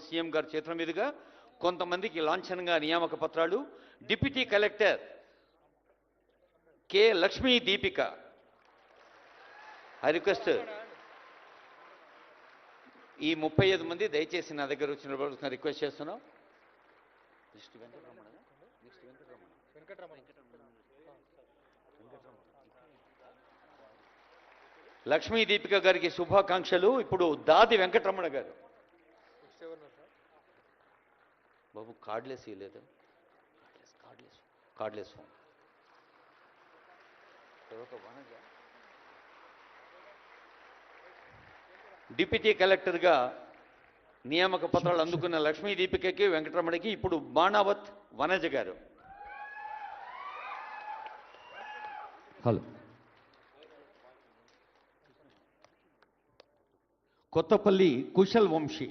గౌరవనీయులు సీఎం గారి చేతుల మీదుగా కొంతమందికి లాంఛనంగా నియామక పత్రాలు. Deputy collector K Lakshmi Deepika. I request. ఈ ముప్పై ఐదు మంది దయచేసి నా దగ్గర వచ్చిన రిక్వెస్ట్ చేస్తున్నాం. నెక్స్ట్ వెంకటరమణ నెక్స్ట్ వెంకటరమణ లక్ష్మీ దీపిక గారికి శుభాకాంక్షలు. ఇప్పుడు దాది వెంకటరమణ గారు. బాబు కార్డ్లెస్ ఇవ్వలేదు cordless cordless cordless phone deputy కలెక్టర్గా నియామక పత్రాలు అందుకున్న లక్ష్మీ దీపికకి వెంకటరమణికి ఇప్పుడు Banavath Vanaja garu. Hello. Kothapalli Kushal Vamsi.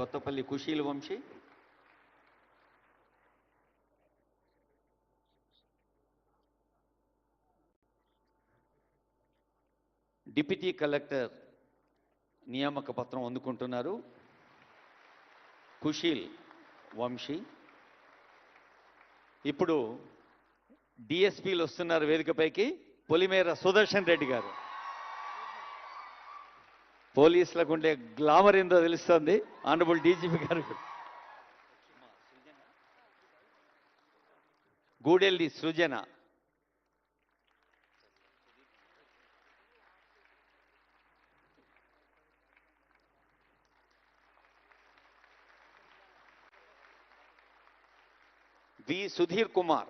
Kothapalli Kushila Vamsi. Deputy collector నియామక పత్రం అందుకుంటున్నారు. కుషీల్ వంశీ. ఇప్పుడు డిఎస్పీలు వస్తున్నారు వేదికపైకి. పొలిమేర సుదర్శన్ రెడ్డి గారు. పోలీసులకు ఉండే గ్లామర్ ఏందో తెలుస్తుంది. ఆనరబుల్ డీజీపీ గారు. గూడెల్లి సృజన. వి సుధీర్ కుమార్.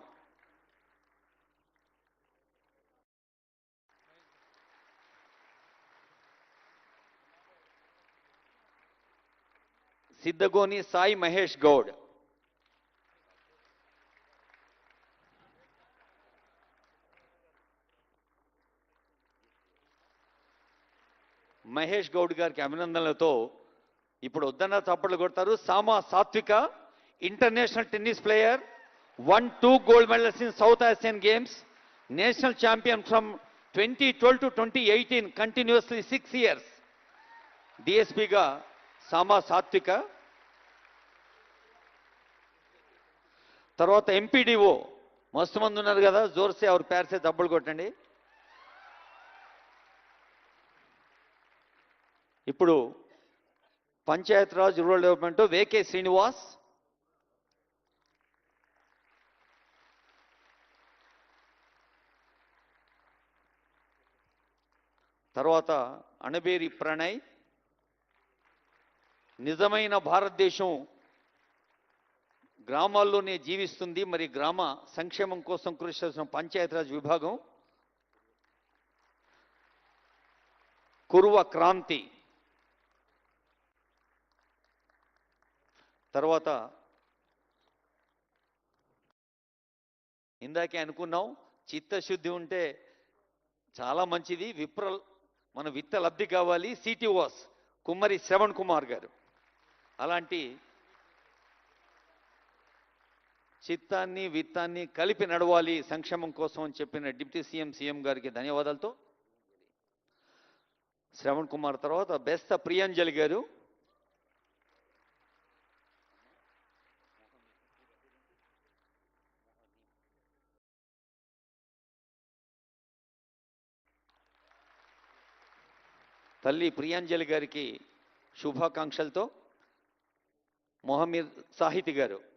సిద్ధగోని సాయి మహేష్ గౌడ్. మహేష్ గౌడ్ గారికి అభినందనలతో ఇప్పుడు వద్దన్న చప్పట్లు కొడతారు. Sama Satvika international tennis player one two gold medals in South Asian games national champion from twenty twelve to twenty eighteen continuously six years డిఎస్పీగా Sama సాత్విక తర్వాత ఎంపీడీఓ మస్తు మంది ఉన్నారు కదా జోర్సే ఆవిడ పేర్సే దబ్బులు కొట్టండి. ఇప్పుడు Panchayat Raj rural development V K Srinivas. తర్వాత అణబేరి ప్రణయ్. నిజమైన భారతదేశం గ్రామాల్లోనే జీవిస్తుంది. మరి గ్రామ సంక్షేమం కోసం కృషి చేసిన పంచాయతీరాజ్ విభాగం కురువ క్రాంతి. తర్వాత ఇందాకే అనుకున్నాం చిత్తశుద్ధి ఉంటే చాలా మంచిది. విప్ర మన విత్త లబ్ధి కావాలి. సిటిఓస్ కుమ్మరి శ్రవణ్ కుమార్ గారు. అలాంటి చిత్తాన్ని విత్తాన్ని కలిపి నడవాలి సంక్షేమం కోసం అని చెప్పిన డిప్యూటీ సీఎం సీఎం గారికి ధన్యవాదాలతో. శ్రవణ్ కుమార్ తర్వాత బెస్త ప్రియాంజలి గారు. తల్లి ప్రియాంజలి గారికి శుభాకాంక్షలతో. మొహమ్మద్ సాహితి గారు.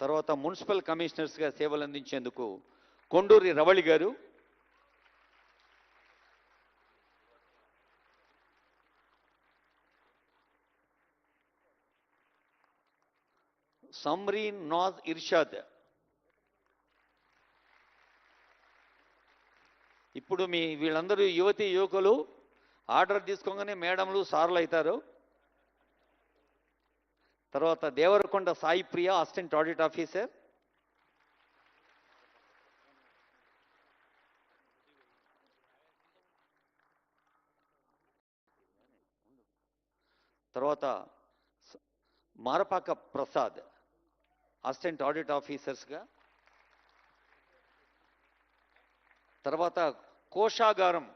తర్వాత మున్సిపల్ కమిషనర్స్గా సేవలు అందించేందుకు కొండూరి రవళి గారు. సమ్రీన్ నాజ్ ఇర్షాద్. ఇప్పుడు మీ వీళ్ళందరూ యువతి యువకులు ఆర్డర్ తీసుకోగానే మేడంలు సార్లు అవుతారు. తర్వాత Devarakonda Sai Priya assistant audit officer. తర్వాత మారపాక ప్రసాద్ అసిస్టెంట్ ఆడిట్ ఆఫీసర్స్గా. తర్వాత కోశాగారం.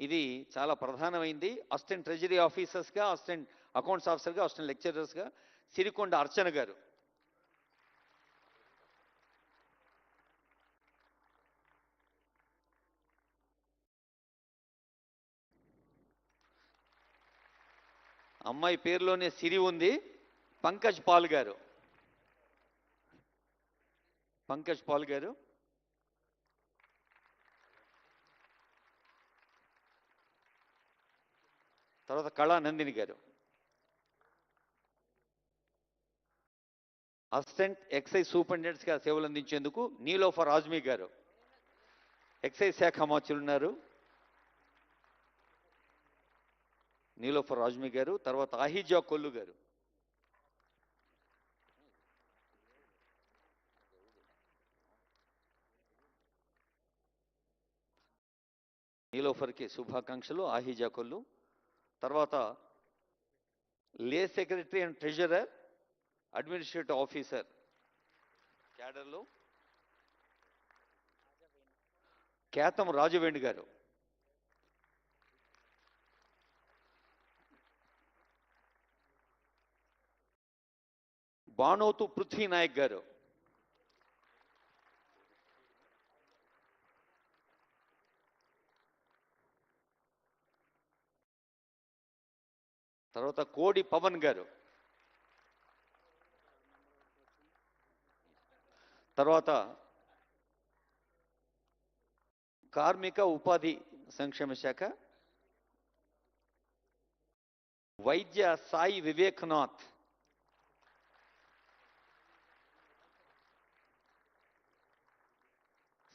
ఇది చాలా ప్రధానమైంది. అసిస్టెంట్ ట్రెజరీ ఆఫీసర్స్గా అసిస్టెంట్ అకౌంట్స్ ఆఫీసర్గా అసిస్టెంట్ లెక్చరర్స్గా సిరికొండ అర్చన గారు. అమ్మాయి పేరులోనే సిరి ఉంది. పంకజ్ పాల్ గారు. పంకజ్ పాల్ గారు. తర్వాత కళా నందిని గారు అసిస్టెంట్ ఎక్సైజ్ సూపరింటెండెంట్స్గా సేవలు అందించేందుకు నీలోఫర్ ఆజ్మీ గారు. ఎక్సైజ్ శాఖ అమాత్యులు ఉన్నారు. నీలోఫర్ ఆజ్మీ గారు తర్వాత ఆహిజా కొల్లు గారు. నీలోఫర్కి శుభాకాంక్షలు ఆహిజా కొల్లు. తర్వాత lay secretary and treasurer administrative officer. క్యాడర్లో. కేతం రాజవేణి గారు. బాణోతు పృథ్వీ నాయక్ గారు. తర్వాత కోడి పవన్ గారు. తర్వాత కార్మిక ఉపాధి సంక్షేమ శాఖ. వైద్య సాయి వివేక్నాథ్.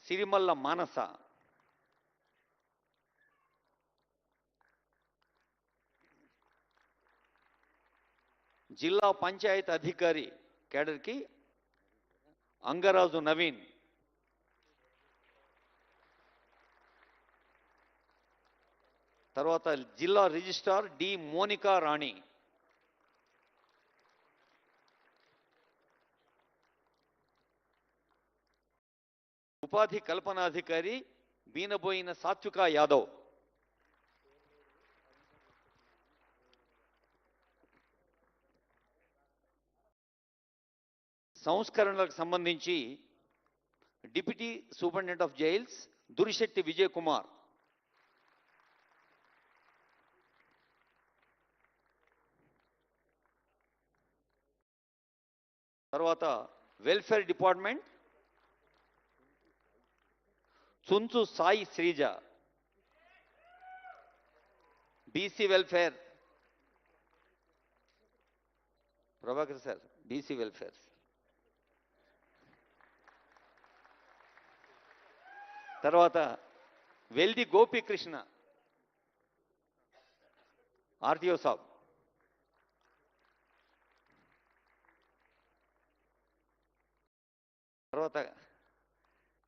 సిరిమల్ల మానస. జిల్లా పంచాయత్ అధికారి కేడర్కి అంగరాజు నవీన్. తర్వాత జిల్లా రిజిస్ట్రార్ డి మోనికా రాణి. ఉపాధి కల్పనాధికారి బీనబోయిన సాత్విక యాదవ్. సంస్కరణలకు సంబంధించి deputy superintendent of jails Durishetti Vijay Kumar. తర్వాత welfare department Chunchu Sai Sreeja BC welfare Prabhakar sir BC welfare. తర్వాత వెల్ది గోపీకృష్ణ ఆర్టీఓ సాబ్. తర్వాత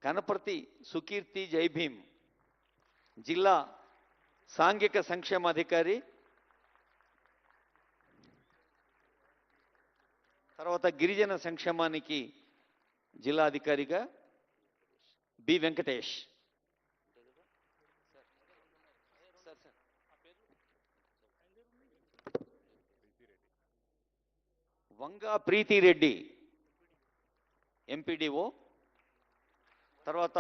కనపర్తి సుకీర్తి జైభీం జిల్లా సాంఘిక సంక్షేమాధికారి తర్వాత గిరిజన సంక్షేమానికి జిల్లా అధికారిగా బి వెంకటేష్. వంగా ప్రీతిరెడ్డి ఎంపీడీఓ. తర్వాత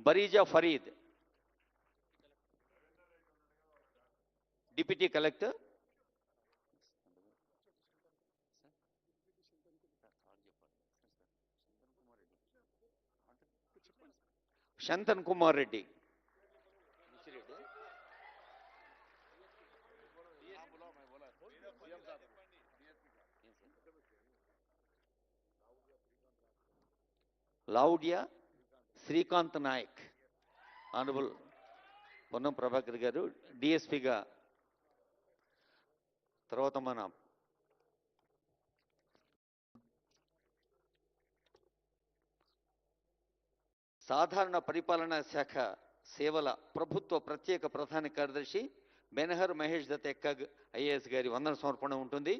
Bareeja Fareed. Deputy collector. Shantan Kumar Reddy. Lavudiya Srikanth Nayak. Honourable Ponnam Prabhakar garu డిఎస్పిగా తర్వాత మన సాధారణ పరిపాలనా శాఖ సేవల ప్రభుత్వ ప్రత్యేక ప్రధాన కార్యదర్శి బెనహర్ మహేష్ దత్ ఎక్కగ్ ఐఏఎస్ గారి వందన సమర్పణ ఉంటుంది.